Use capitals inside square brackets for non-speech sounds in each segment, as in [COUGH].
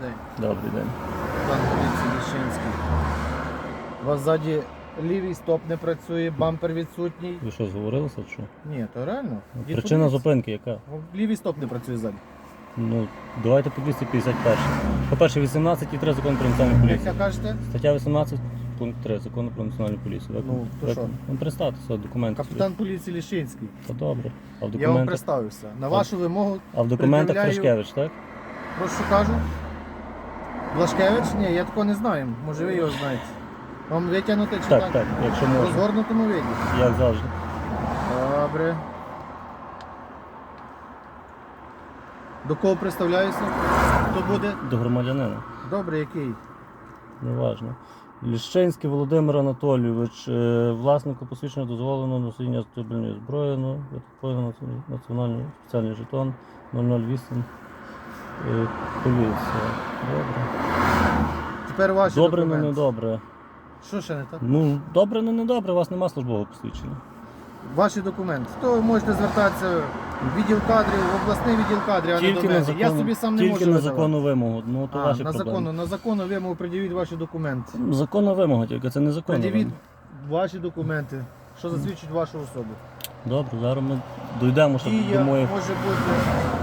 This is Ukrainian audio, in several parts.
день. Добрий день. Пан поліції Ліщинський. У вас ззаді лівий стоп не працює, бампер відсутній. Ви що, зговорилися? чи Що? Ні, то реально. Йдіть Причина подивіться. зупинки яка? Лівий стоп не працює ззаді. Ну, давайте по 251. По-перше, 18 і 3 закон про національну Як поліцію. ви кажете? Стаття 18, пункт 3 закону про національну поліцію. Як, Ну, то як, що? Ну, представтеся, документи. Капітан поліції Ліщинський. Та добре. А в Я вам документах, представився. На вашу вимогу, а в документах пред'являю- так? про що кажу? Блашкевич? Ні, я такого не знаю. Може ви його знаєте. Вам витягнути чи Так, так, якщо В розгорнутому виді. Як завжди. Добре. До кого представляюся? Хто буде? До громадянина. Добре, який? Неважно. Ліщенський Володимир Анатолійович, е, власнику посвідчення дозволено носіння стабільної зброї, ну, національний спеціальний жетон 008. Е, Поліція. Добре. Тепер ваші Добре, ну документи. не добре. Що ще не так? Ну, добре, ну не добре, у вас нема службового посвідчення. Ваші документи. То ви можете звертатися в відділ кадрів, в обласний відділ кадрів, а не до мене. на Я законну, собі сам не тільки можу на видавати. законну вимогу. Ну, то А, ваші на проблеми. законну, на законну вимогу пред'явіть ваші документи. Законна вимога, тільки це не законна вимога. ваші документи, що засвідчують вашу особу. Добре, зараз ми дійдемо ще Дія до моїх. може бути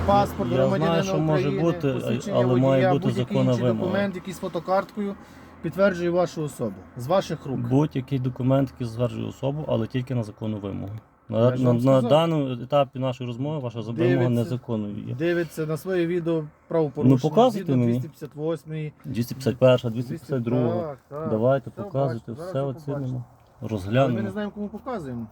паспорт Я громадянина знаю, що може бути, але має бути законна інший вимога. документ, який з фотокарткою підтверджує вашу особу. З ваших рук. Будь-який документ, який стверджує особу, але тільки на законну вимогу. На, Я ж на, вам на сказав. даному етапі нашої розмови ваша вимога Дивиться. незаконною є. Дивиться на своє відео правопорушення. Ну, показуйте згідно мені. 258 251, 252. Так, так. Давайте, показуйте, бачите, все зараз оцінимо. побачите. Але ми Розглянемо. не знаємо, кому показуємо.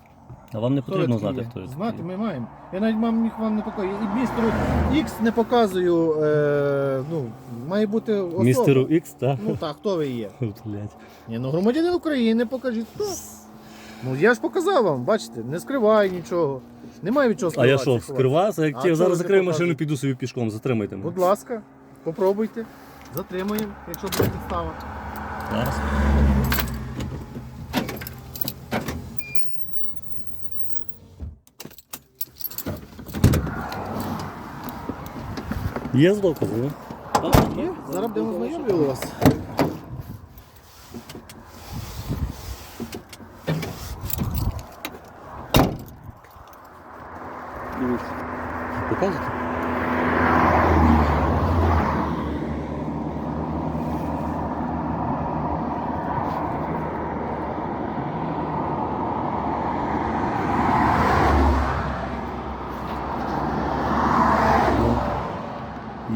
А вам не потрібно знати, хто це. Знати ми маємо. Я навіть мам міг вам не показую. І містеру X не показую. Е, ну, має бути особа. Містеру Ікс, так? Ну так, хто ви є? [LAUGHS] Блять. Ні, ну громадянин України, покажіть хто. Ну я ж показав вам, бачите, не скриваю нічого. Немає від чого А скривати. я що, скривався? Як чого зараз ви закрию не машину, показуєте? піду собі пішком, затримайте мене. Будь ласка, попробуйте. Затримуємо, якщо буде підстава. Зараз. Є з доказу, так? Є? Зараз будемо знайомлювати вас. Дивіться. Показуйте?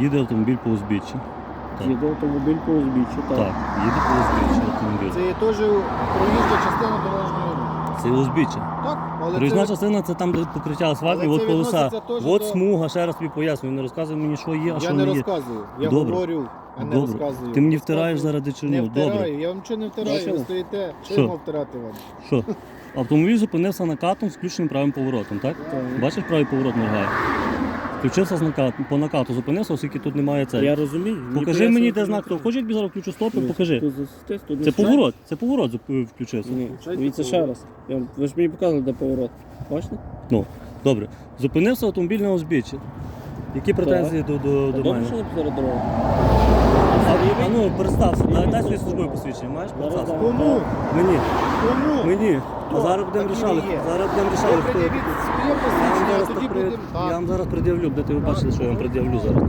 Їде автомобіль по узбіччі. Так. Їде автомобіль по узбіччю, так. Так, їде по узбіччі автомобіль. Це є теж проїжджа частина дорожнього руху. Це узбіччя. Так, але Проїзна це... частина це там, де покриття асфальту, Але от полоса. відноситься теж От до- смуга, ще раз тобі пояснюю, не розказуй мені, що є, а я що не не є. розказую. Я Добре. говорю, а не Добре. розказую. Ти мені втираєш заради чого? Не втираю, добре. я вам нічого не втираю, Що? ви стоїте. Що Що? я мав втирати вам? Що? Автомобіль зупинився накатом з включеним правим поворотом, так? Так. Бачиш, правий поворот моргає. Включився з накату, по накату зупинився, оскільки тут немає це. Я розумію. Покажи мені, де знак. Хочеш, хоче, тобі зараз включу стопи, покажи. Тут засистись, тут Це поворот, це поворот зуп- включився. Ні, дивіться ще раз. Я- Ви ж мені показали, де поворот. Бачите? Ну, добре. Зупинився автомобіль на узбіччі. Які претензії до, до, до Добре, мене? що не дорогу. А, а ну, перестався, дай, дай свої службові посвідчення, маєш? Перестався. Кому? Мені, Кому? мені. А зараз будемо Такі рішали. є. Зараз будемо рішали, хто. своє Я вам зараз а тоді будемо. Так. зараз пред'явлю, де ти ви бачите, що я вам пред'явлю зараз.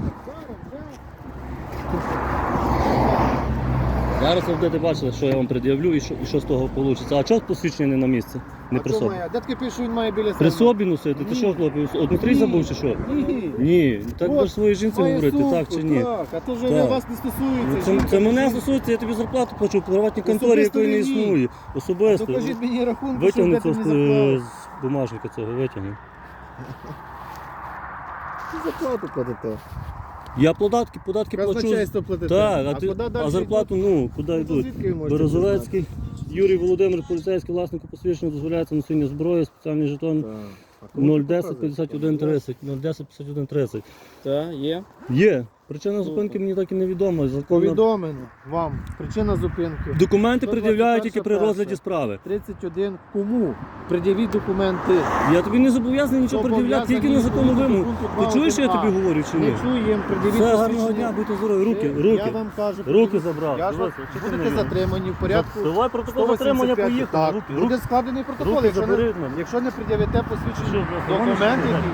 Зараз ви будете бачити, що я вам пред'явлю і що, і що з того вийде. А чого посвідчення не на місці? Не при собі. Де таке пише, що він має біля себе? При собі носити? Ти що, хлопець? Ні. забув чи що? Ні. Ні, так От, будеш своїй жінці Має говорити, сумку, так чи ні? Так, а то вже Так. вас не стосується. Ну, це, жінка, це мене жінка. стосується, я тобі зарплату плачу в приватній конторі, Особисто якої не мені. існує. Особисто. кажіть мені рахунку, що Витягни де ти з, е, заплатив. з бумажника цього, витягни. [LAUGHS] Ти зарплату платите. Я податки, податки плачу. Казначейство платите. Так, а, а ти, куди далі а зарплату, ну, куди йдуть? Ну, йдуть? звідки ви можете Березовецький, Юрій Володимир, поліцейський власнику посвідчення дозволяється носіння зброї, спеціальний жетон? Так. А кому ти 010 показуєш? 51 30. 010 51 30. Так, є. Є. Причина зупинки мені так і невідома. Законно... Повідомлено вам причина зупинки. Документи 121 пред'являють тільки при розгляді справи. 31 кому? Пред'явіть документи. Я тобі не зобов'язаний нічого пред'являти, тільки на законну вимогу. Ти чуєш, що я тобі говорю чи ні? Не чуємо, пред'явіть Все, гарного дня, будьте здорові. Руки, Я руки. вам кажу, Руки забрав. Я ж Дивися, ти будете затримані в порядку. Давай протокол затримання 185. поїхали. Так, Руки, буде складений протокол, руки якщо, не, від мене. якщо не пред'явите Що, посвідчення блядь, документ, гониш, який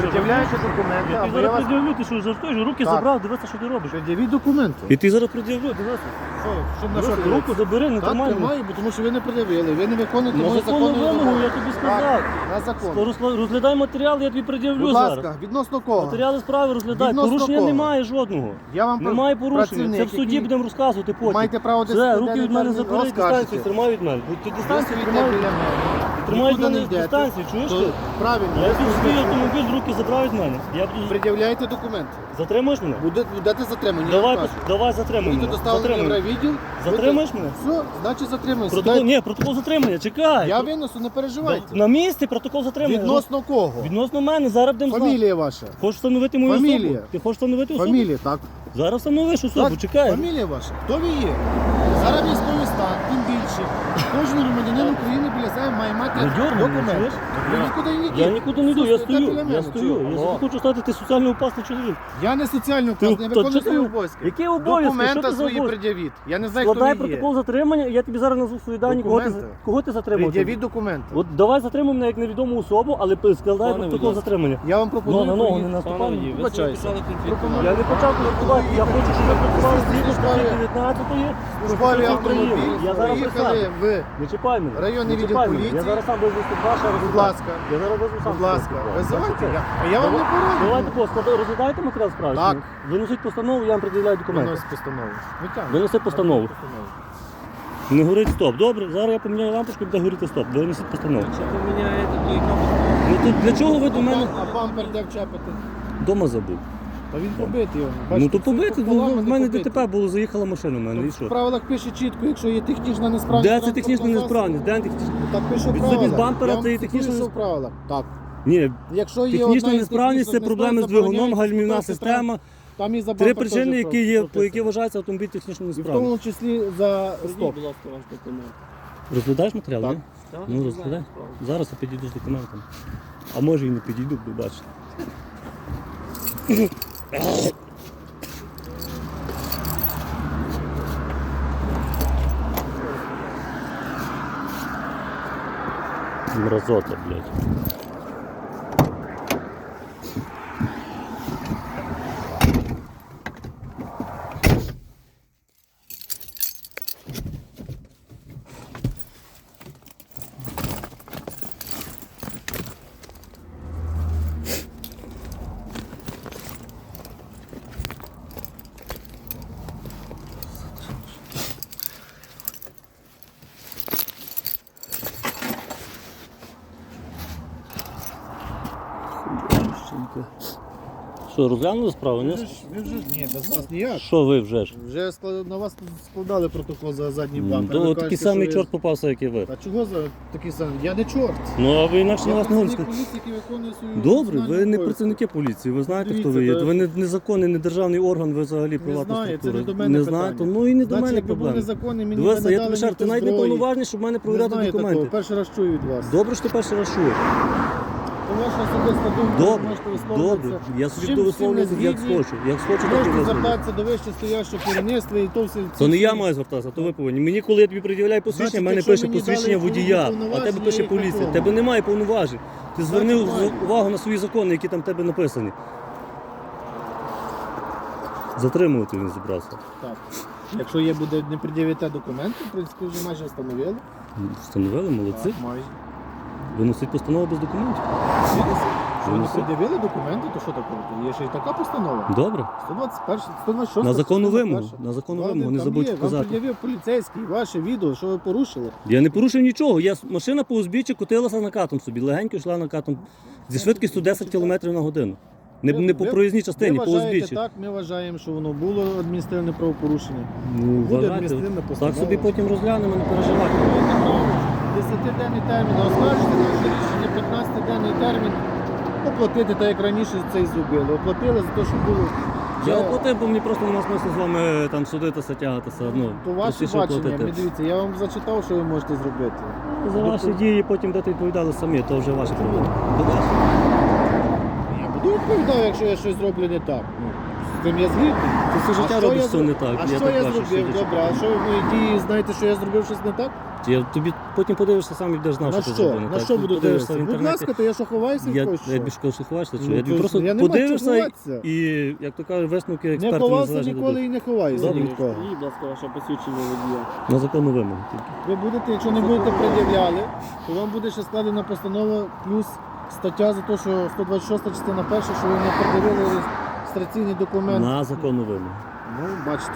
пред'являєте документи, Я або я зараз вас пред'явлю, ти що жартуєш? Руки Так. забрав, дивися, що ти робиш. пред'явіть документи. І ти зараз пред'явлю, дивися. Що, щоб на що дивитися? Руку забери, не Так, тримай. мене. тримаю, бо тому що ви не пред'явили, ви не виконуєте На мою законну законну вимогу я тобі сказав. на закон. Розглядай матеріал, я тобі пред'явлю Будь зараз. ласка, відносно кого? Матеріали справи розглядай. Відносно Порушення кого? немає жодного. Я вам Немає порушення. працівник, Це в суді який- будемо розказувати потім. Маєте право Все, руки від мене забери, дистанцію тримай від мене. Ти дистанцію тримай. біля мене. Тримай від Нікуди мене не йдете. дистанцію, чуєш То ти? Правильно. Я тут свій автомобіль, руки забрав від мене. Я буду... Пред'являєте документи. Затримаєш мене? Буде- Будете затримані. я Давай, кажу. давай затримай Будете мене. доставлені в Затримай. райвідділ. Затримаєш мене? Все, значить затримуємо. Протокол, Сідайте. ні, протокол затримання, чекай. Я винесу, не переживайте. На місці протокол затримання. Відносно кого? Відносно мене, зараз будемо знати. Фамілія ваша. Хочеш встановити мою Фамілія. особу? Ти хочеш встановити особу? Фамілія, так. Зараз встановиш особу, Так. Фамілія ваша. Хто ви є? Зараз військовий стан, тим більше. Кожен громадянин України біля себе має мати Не дьоргай мене, документ. чуєш? Ви нікуди не йдіть. Я нікуди не йду, я Слухайте, стою. біля Я мене, стою. чого? Я хочу стати ти соціально опасний чоловік. Я не соціально Ти- не то виконую чого свої обов'язки. Які обов'язки? Що Документа ти за свої обов'язки? пред'явіть. Я не знаю, Складай хто ви є. протокол затримання, я тобі зараз назву свої дані, кого ти, Документи. кого ти затримав. Пред'явіть документи. От давай затримаємо мене як невідому особу, але п- складай Пане, будь протокол ласка. затримання. Я вам Ну, пропоную. на ногу не поїхати. наступай. Пане ви Вибачайся. собі писали конфлікт. Я не почав конфліктувати, я хочу, щоб ви працювали згідно статті Службові- 19 Службовий автомобіль. Я зараз Приїхали в Не чіпай мене. Районний Не відділ чіпай мене. Я поліції. зараз сам визву 102, ще раз Будь ласка. Я зараз визву сам. Будь ласка, 102. визивайте. Я, а я вам не Давайте порозумію. по складу розглядаєте матеріал справи? Так. Виносить постанову, я вам пред'являю документи. Виносить постанову. Винеси постанову. Не горить стоп. Добре, зараз я поміняю лампочку, буде горіти стоп. Винесіть постанову. Якщо поміняєте, то і кнопку. Ну то для чого ви до мене А бампер де вчепити? вдома забув? Та він побитий його. Ну то побити, ну, в мене. ДТП було, заїхала машина в мене. І В що? правилах пише чітко, якщо є технічна несправність. Де це технічна транспортного несправність? Де технічна? засобу, Так пише в Відсутність правилах. бампера Я вам це і цитую, технічна що в правилах. Так. Ні, Якщо є технічна одна із несправність це технічних проблеми з двигуном, забороняється гальмівна система. Там і за Три бампер причини, теж які є, по які вважається автомобіль технічно І в несправним. тому числі за Стоп. стоп. Будь ласка, ваш документ. Розглядаєш матеріал? Так. ні? Так, Ну розглядай. Зараз я підійду з документами. А може і не підійду, буду бачити. Мразота, блядь. Що, розглянули справу? Ви Ні? ви ж ні, без вас ніяк. Що ви вже ж? Вже склад- на вас складали протокол за задній. Ви То кажете, такий що самий ви- чорт попався, як і ви. А чого за такий самий? Я не чорт. Ну а ви інакше на Я вас не працівник можете. поліції, який виконує свою Добре, ви не працівники поліції, ви знаєте, хто ви є. та- Ви не незаконний, не державний орган, ви взагалі приватна знаю, це структура. не до мене не питання. знаєте, ну і не до Значить, мене якби був проблема. незаконний, мені Дивися, не я тобі ще ти ніхто навіть не зброї. повноважний, щоб в мене Не провіряти знаю документи. такого, перший раз чую від вас. Добре, що ти перший раз чуєш. То ваша особиста думка, Добре, можете висловлюватися. добре. Я собі Чим буду всім не як згідні, хочу. Як хочу, так і Можете висловлюся. звертатися до вище стоящого керівництва і то все. То не я маю звертатися, то ви повинні. Мені, коли я тобі пред'являю посвідчення, Значить, в мене якщо пише мені посвідчення водія, а повноваження, тебе пише їх поліція. виконую. Тебе немає повноважень. Ти Значить, маю. увагу на свої закони, які там в тебе написані. Затримувати він зібрався. Так. Якщо є буде не пред'явите документи, в принципі, вже майже встановили. Встановили, молодці. Так, майже. Виносить постанову без документів. Якщо ви не пред'явили документи, то що таке? Є ще й така постанова. Добре. 121, 126. На законну 121. вимогу. На законну вимогу, не там є. Вам сказати. пред'явив поліцейський ваше відео, що ви порушили. Я не порушив нічого. Я с- машина по узбіччі котилася накатом собі, легенько йшла накатом зі швидкістю 10 км на годину. Не, не по проїзній частині, по вважаєте узбіччі. так, ми вважаємо, що воно було адміністративне правопорушення. Ну, Буде вважайте. адміністративна Так собі потім розглянемо, не переживайте. Десятиденний термін, оскаржити наше рішення, 15-денний термін. Оплатити так, як раніше це і зробили. Оплатили за те, що було Я оплатив, бо мені просто нема смислу з вами там судитися, тягатися. Ну, То ваше простіше бачення, оплатити. мені дивіться, я вам зачитав, що ви можете зробити. За ваші дії потім дати відповідали самі, то вже ваші проблеми. До вас. Я буду відповідати, якщо я щось зроблю не так. Ну, з цим я згідний. Ти все життя А що робиш я все не так. А я що так я бачу, зробив? що Добре, а що ви в моїй дії знаєте, що я зробив щось не так? Я тобі потім подивишся сам і будеш знав, На що ти що? зробив не На так. що Ти буду подивишся дивитися? в Будь інтернеті. ласка, то я що ховаюся Я, когось? я що? більш кажу, що ховаєшся, Ну, я то тобі ж просто я не подивишся ховатися. і, як то кажуть, висновки Не експертів ховався незалежно ніколи і не ховаюся ні від кого. І, будь ласка, ваше посвідчення водія. На законну вимогу тільки. Ви будете, якщо не будете пред'являли, то вам буде ще складена постанова плюс стаття за те, що 126 частина перша, що ви не пред'явили реєстраційний документ. На законну вимогу. Ну, бачите.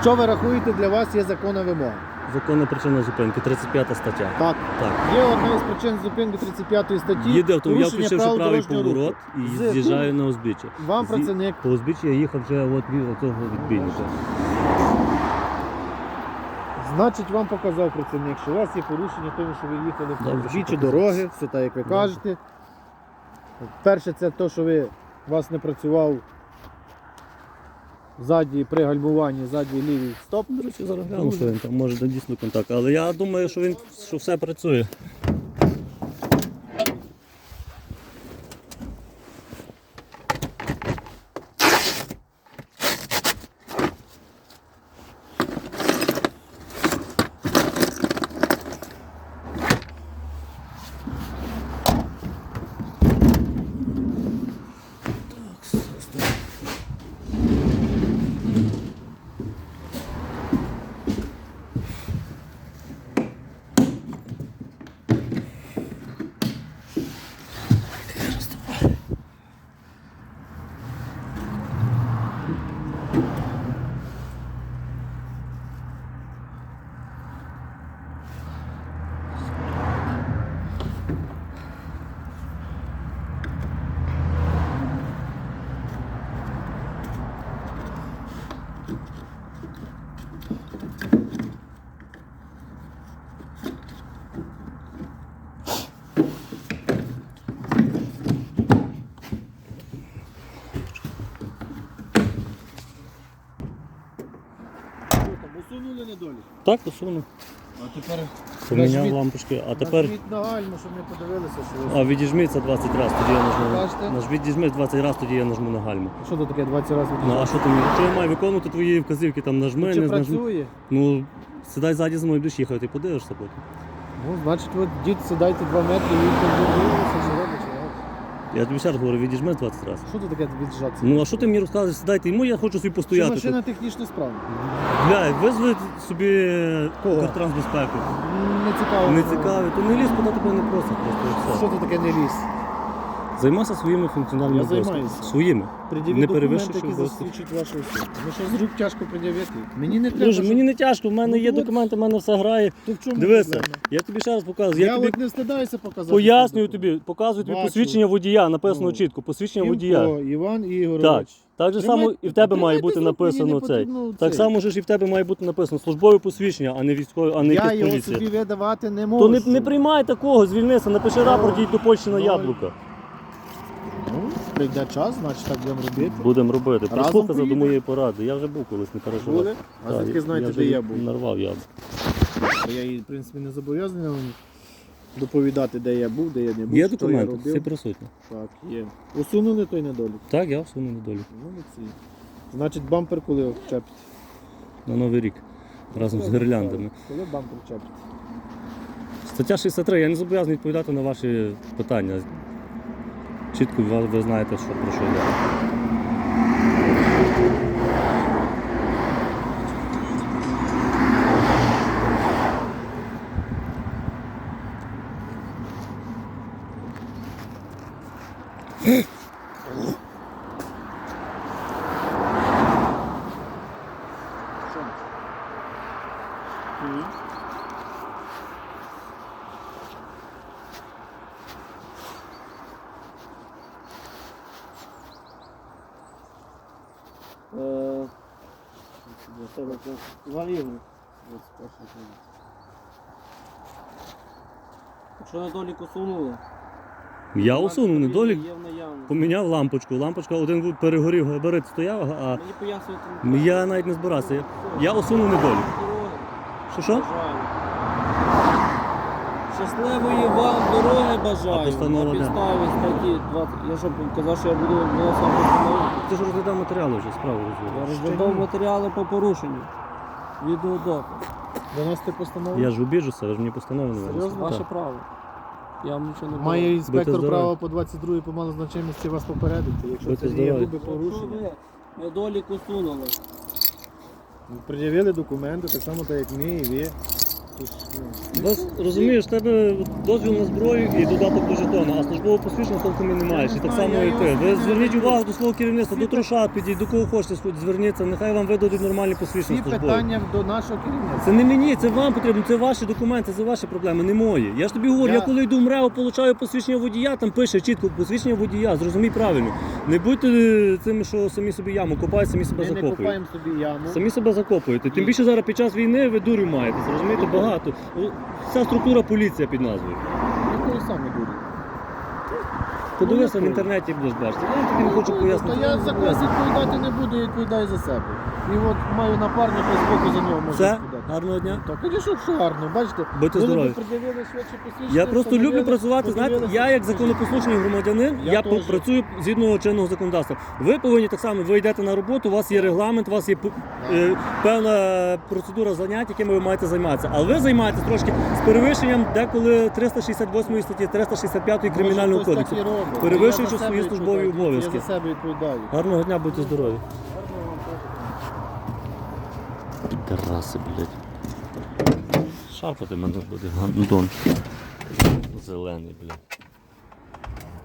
Що ви рахуєте для вас є законна вимога? Законна причина зупинки, 35 стаття. Так. Так. Є одна із причин зупинки 35 статті. Їде автомобіль, я порушення включивши правий поворот і З- з'їжджаю на узбіччя. Вам Зі- працівник По узбіччі я їхав вже от від цього відбійника. Значить, вам показав працівник, що у вас є порушення, тому що ви їхали в що дороги, все так, як ви кажете. Перше, це те, що ви у вас не працював ззаді при гальмуванні, ззаді лівий стоп. До що він там може дійсно контакт. Але я думаю, що він що все працює. Усунули недолік. Так, посунув. А тепер Поміняв Нажміть- лампочки, а тепер. нажміть на гальму, щоб ми подивилися, що ви. А відіжміться 20 разів, тоді я нажму. Наж відіжми 20 разів, тоді я нажму на гальму. Що тут таке 20 разів? Ну а що ти мені? Якщо я маю виконувати твої вказівки, там нажми, Чи не нажми. працює? Ну, сідай ззаді за мною будеш їхати, ти подивишся потім. Ну, значить, от дід сідайте 2 метри і чи робить, чи робить. Я тобі ще раз говорю, відіжми 20 разів. Що тут таке віджатися? Ну а що ти мені розказуєш? Сідайте йому, я хочу собі Чи постояти. машина технічно справна? Бля, визви собі Кого? Укртрансбезпеку. Не цікаво. Не цікаві, то не лізь, куди тебе не просять просто і Що це тут таке не ліс? Займайся своїми функціональними Я обов'язками. займаюся. Своїми. Пред'явіть Не документи, перевищуючи які обов'язки. засвідчують вашу особу. Ну що з рук тяжко пред'явити? Мені не треба. Друже, мені не тяжко, в мене Ну, є от. документи, в мене все грає. То в чому Дивися, проблема? я тобі ще раз показую. Я, Я, тобі от не встидаюся показати. пояснюю тобі, показую тобі Бачу. посвідчення водія, написано Ну. чітко, посвідчення документ. водія. Іван Ігорович. Так. Так же само і в тебе має бути написано цей. Так само ж і в тебе має бути написано службове посвідчення, а не військове, а не Я його собі видавати не можу. То не, не приймай такого, звільнися, напиши рапорт, їдь до Польщі на Ну, яблука. Ну, прийде час, значить так будемо робити. Будемо робити. Разом Прислухайся до поїдемо. моєї поради. Я вже був колись, не переживай. Були? А Так, звідки знаєте, вже де я був? Нарвав. Бо Я їй, в принципі, не зобов'язаний вам доповідати, де я був, де я не був. Є що документи, я всі робив. присутні. Так, є. Усунули той недолік. Так, я всуну недолік. Молодці. Значить, бампер коли чепить? На Новий рік. Разом з гірляндами. Коли бампер чепить? Стаття 63. Я не зобов'язаний відповідати на ваші питання. Чітко ви, знаєте, що про що йде. Е, це. Іван Ігорович. Якщо недолік усунули, Я усунув недолік. Є в наявності. поміняв лампочку. Лампочка один перегорів, габарит стояв, а Мені пояснювати не треба. я навіть не збирався. Я, я усунув недолік. Дороги. Що що? Бажаю. Щасливої вам дороги бажаю. А постанова на де? підставі статті 20. Я що казав, що я буду виносити постанову. Ти ж розглядав матеріали вже, справу Я розглядав. розглядав матеріали по порушенню. Відеодоказ. Виносити постанову. Я ж обіжуся, ви ж мені постанову не Серйозно? винесли. Ваше Так. право. Я вам нічого не. Має інспектор здорові. права по 22 по малозначимості вас попередити. Якщо Будьте це є здорові. грубе порушення. Ви недолік усунули. Пред'явили документи, так само так як ми і ви. Тож, ну, Вас, розумієш, в тебе дозвіл на зброю і додаток до жетона, а службового посвідчення толком і не маєш. І так само і ти. Ви зверніть увагу до свого керівництва, до трошат підіть, до кого хочете зверніться, нехай вам видадуть нормальні посвідчення Всі службові. питання до нашого керівництва. Це не мені, це вам потрібно, це ваші документи, це ваші проблеми, не мої. Я ж тобі говорю, я, Я- коли йду в МРЕО, получаю посвідчення водія, там пише чітко посвідчення водія, зрозумій правильно. Не будьте е, цими, що самі собі яму копають, самі себе Ми не закопують. копаємо собі яму. Самі себе закопуєте. Тим більше зараз під час війни ви дурю маєте, розумієте, багато. Вся структура поліція під назвою. Якого саме буде? Подивися Ну, в інтернеті будеш бачити. Я тобі не хочу пояснити. Я за когось відповідати не буду, я відповідаю за себе. І от маю напарника з боку за нього можу Все, відповідати. Гарного дня. Так, звісно, що гарно, бачите, Будьте коли здорові. ви пред'явили швидше посвідчення, Я просто встановили, люблю працювати. Знаєте, я як скажіть. законопослушний громадянин, Я я, теж. працюю згідно чинного законодавства. Ви повинні так само, ви йдете на роботу, у вас є регламент, у вас є п- е, певна процедура занять, якими ви маєте займатися. Але ви займаєтесь трошки з перевищенням деколи 368 статті, 365 кримінального кодексу. і робить. перевищуючи Я за себе свої службові відповідаю, обов'язки. Я за себе відповідаю. Гарного дня, будьте здорові. Підараси, блядь. Шарпати мене буде, гандон. Зелений, блядь.